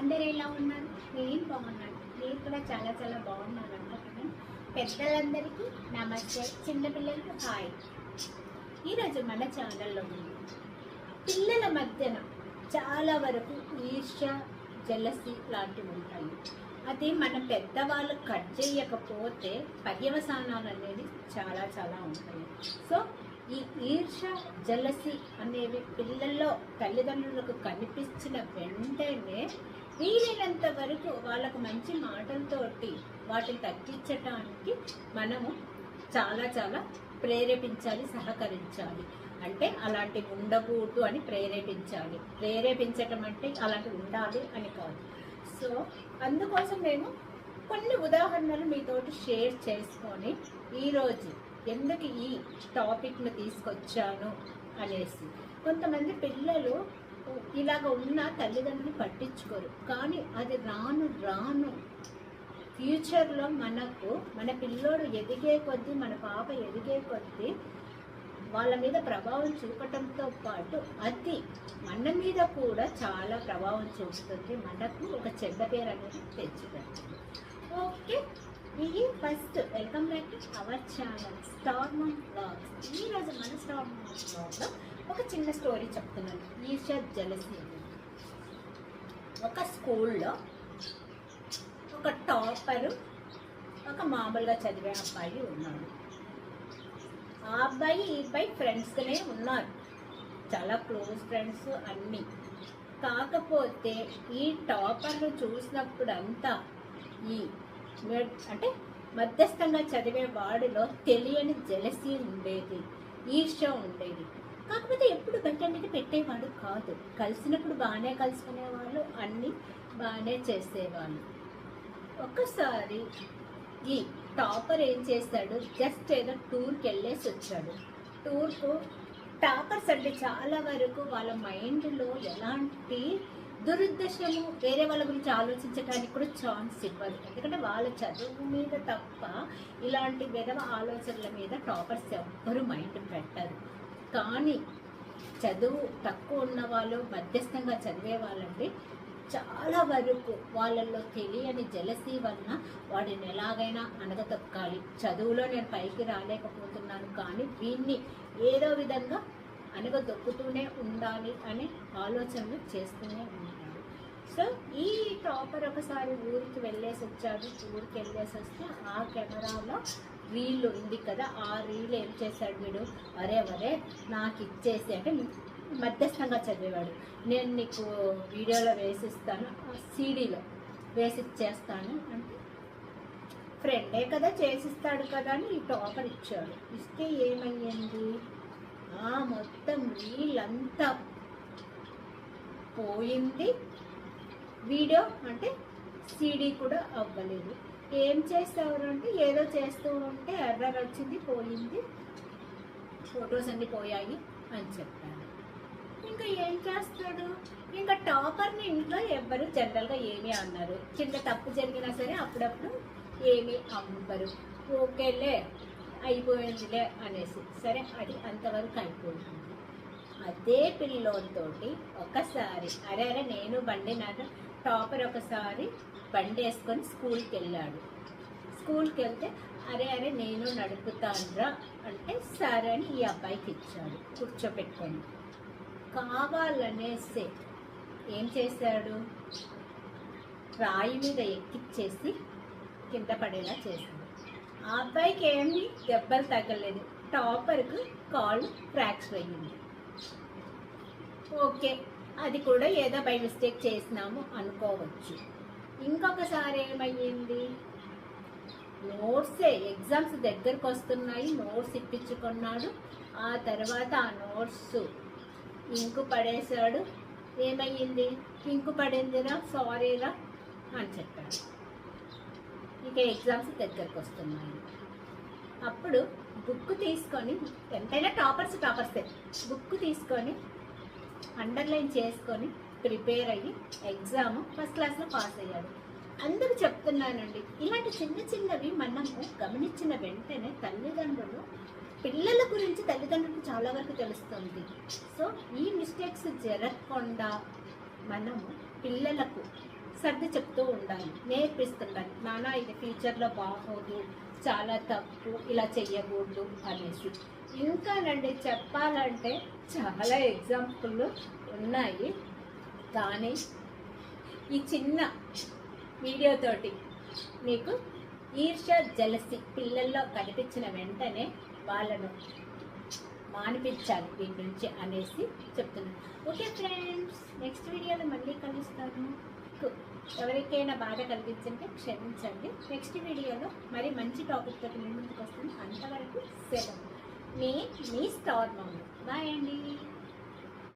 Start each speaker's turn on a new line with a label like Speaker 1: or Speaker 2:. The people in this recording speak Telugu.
Speaker 1: అందరు ఎలా ఉన్నారు? నేను బాగున్నాను. నేను కూడా చాలా చాలా బాగున్నాను అనుకుంటున్నాను. పెద్దలందరికీ నమస్తే. చిన్నపిల్లలకి హాయ్. ఈరోజు మన ఛానల్లో ఉంది. పిల్లల మధ్యన చాలా వరకు ఈర్ష జలసి లాంటివి ఉంటాయి. అది మన పెద్దవాళ్ళు కట్ చేయకపోతే పర్యవసానాలు అనేది చాలా చాలా ఉంటాయి. సో ఈ ఈర్ష జలసి అనేవి పిల్లల్లో తల్లిదండ్రులకు కనిపించిన వెంటనే వీలైనంత వరకు వాళ్ళకు మంచి మాటలతోటి వాటిని తగ్గించటానికి మనము చాలా చాలా ప్రేరేపించాలి సహకరించాలి. అంటే అలాంటివి ఉండకూడదు అని ప్రేరేపించాలి. ప్రేరేపించటం అంటే అలాంటివి ఉండాలి అని కాదు. సో అందుకోసం నేను కొన్ని ఉదాహరణలు మీతోటి షేర్ చేసుకొని ఈరోజు ఎందుకు ఈ టాపిక్ను తీసుకొచ్చాను అనేసి. కొంతమంది పిల్లలు ఇలాగ ఉన్న తల్లిదండ్రులు పట్టించుకోరు. కానీ అది రాను రాను. ఫ్యూచర్లో మనకు మన పిల్లోడు ఎదిగే కొద్దీ మన పాప ఎదిగే కొద్దీ వాళ్ళ మీద ప్రభావం చూపటంతో పాటు అది మన మీద కూడా చాలా ప్రభావం చూపుతుంది. మనకు ఒక చెడ్డ పేరు అనేది తెచ్చుతుంది ఓకే. ఇది first welcome back to our channel star man blogs. ఈరోజు మన స్టార్ మన్ బ్లాగ్లో ఒక చిన్న స్టోరీ చెప్తున్నాను. ఈర్ష జలసి ఒక స్కూల్లో ఒక టాపరు ఒక మామూలుగా చదివే అబ్బాయి ఉన్నాడు. ఆ అబ్బాయి ఈ అబ్బాయి ఫ్రెండ్స్గానే ఉన్నారు. చాలా క్లోజ్ ఫ్రెండ్స్ అన్నీ. కాకపోతే ఈ టాపర్ను చూసినప్పుడు అంతా ఈ అంటే మధ్యస్థంగా చదివే వాడిలో తెలియని జలసి ఉండేది ఈర్ష్య ఉండేది. కాకపోతే ఎప్పుడు పెట్టనేది పెట్టేవాడు కాదు. కలిసినప్పుడు బాగానే కలుసుకునేవాళ్ళు అన్నీ బాగానే చేసేవాళ్ళు. ఒక్కసారి ఈ టాపర్ ఏం చేశాడు? జస్ట్ ఏదో టూర్కి వెళ్ళేసి వచ్చాడు. టూర్కు టాపర్స్ అంటే చాలా వరకు వాళ్ళ మైండ్లో ఎలాంటి దురుద్దేశము వేరే వాళ్ళ గురించి ఆలోచించడానికి కూడా ఛాన్స్ ఇవ్వదు ఎందుకంటే వాళ్ళ చదువు మీద తప్ప ఇలాంటి విధవ ఆలోచనల మీద టాపర్స్ ఎవ్వరు మైండ్ పెట్టరు. కానీ చదువు తక్కువ ఉన్న వాళ్ళు మధ్యస్థంగా చదివే వాళ్ళంటే చాలా వరకు వాళ్ళల్లో తెలియని జలసీ వలన వాడిని ఎలాగైనా అనగతొక్కాలి. చదువులో నేను పైకి రాలేకపోతున్నాను కానీ వీన్ని ఏదో విధంగా అనగదొక్కుతూనే ఉండాలి అనే ఆలోచనలు చేస్తూనే ఉన్నాయి సో ఈ టాపర్ ఒకసారి ఊరికి వెళ్ళేసి వచ్చాడు. ఊరికి వెళ్ళేసి వస్తే ఆ కెమెరాలో రీల్ ఉంది కదా ఆ రీల్ ఏం చేశాడు వీడు? అరే వరే నాకు ఇచ్చేసి అంటే మధ్యస్థంగా చదివేవాడు. నేను నీకు వీడియోలో వేసిస్తాను సీడీలో వేసిచ్చేస్తాను అంటే ఫ్రెండే కదా చేసిస్తాడు కదా అని ఈ టాపర్ ఇచ్చాడు. ఇస్తే ఏమయ్యింది? ఆ మొత్తం వీళ్ళంతా పోయింది. వీడియో అంటే సీడీ కూడా అవ్వలేదు. ఏం చేస్తారు అంటే ఏదో చేస్తూ ఉంటే ఎర్రర్ వచ్చింది పోయింది ఫొటోస్ అన్ని పోయాయి అని చెప్పాడు ఇంకా ఏం చేస్తాడు? ఇంకా టాపర్ని ఇంట్లో ఎవ్వరు జనరల్గా ఏమీ అన్నారు చిన్న తప్పు జరిగినా సరే అప్పుడప్పుడు ఏమీ అవ్వరు ఓకేలే అయిపోయిందిలే అనేసి. సరే అది అంతవరకు అయిపోయింది. అదే పిల్లోనితోటి ఒకసారి అరే అరే నేను బండి నాట టాపర్ ఒకసారి బండి వేసుకొని స్కూల్కి వెళ్ళాడు స్కూల్కి వెళ్తే అరే అరే నేను నడుపుతానురా అంటే సరే అని ఈ అబ్బాయికి ఇచ్చాడు కూర్చోపెట్టుకొని. కావాలనేసే ఏం చేశాడు? రాయి మీద ఎక్కిచ్చేసి కింద పడేలా చేశాడు. ఆ అబ్బాయికి ఏమి దెబ్బలు తగ్గలేదు టాపర్కు కాళ్ళు ఫ్రాక్చర్ అయ్యింది. ఓకే. అది కూడా ఏదో బై మిస్టేక్ చేసినాము అనుకోవచ్చు. ఇంకొకసారి ఏమయ్యింది నోట్సే ఎగ్జామ్స్ దగ్గరకు వస్తున్నాయి నోట్స్ ఇప్పించుకున్నాడు. ఆ తర్వాత ఆ నోట్స్ ఇంకు పడేశాడు. ఏమయ్యింది? ఇంకు పడిందిరా? సారీరా? అని చెప్పాడు. ఇక ఎగ్జామ్స్ దగ్గరకు వస్తున్నాయి. అప్పుడు బుక్ తీసుకొని ఎంతైనా టాపర్స్ టాపర్సే. బుక్ తీసుకొని అండర్లైన్ చేసుకొని ప్రిపేర్ అయ్యి ఎగ్జామ్ ఫస్ట్ క్లాస్లో పాస్ అయ్యాడు. అందరూ చెప్తున్నానండి ఇలాంటి చిన్న చిన్నవి మనము గమనించిన వెంటనే తల్లిదండ్రులు పిల్లల గురించి తల్లిదండ్రులకు చాలా వరకు తెలుస్తుంది. సో ఈ మిస్టేక్స్ జరగకుండా మనము పిల్లలకు సర్ది చెప్తూ ఉండాలి. నేర్పిస్తుండాలి. నాన్న ఇది ఫ్యూచర్లో బాగోదు. చాలా తప్పు. ఇలా చెయ్యకూడదు అనేసి. ఇంకానండి చెప్పాలంటే చాలా ఎగ్జాంపుల్ ఉన్నాయి. కానీ ఈ చిన్న వీడియోతోటి మీకు ఈర్ష జలసి పిల్లల్లో కనిపించిన వెంటనే వాళ్ళను మానిపించాలి దీని నుంచి అనేసి చెప్తున్నాను. ఓకే ఫ్రెండ్స్ నెక్స్ట్ వీడియోలో మళ్ళీ కలుస్తాను. కు- ఎవరికైనా బాధ కలిగించంటే క్షమించండి. నెక్స్ట్ వీడియోలో మరి మంచి టాపిక్ తోటి మీ ముందుకు వస్తుంది అంతవరకు సెలవు. మీ మీ స్టార్ మౌన్ బాయ్ అండి.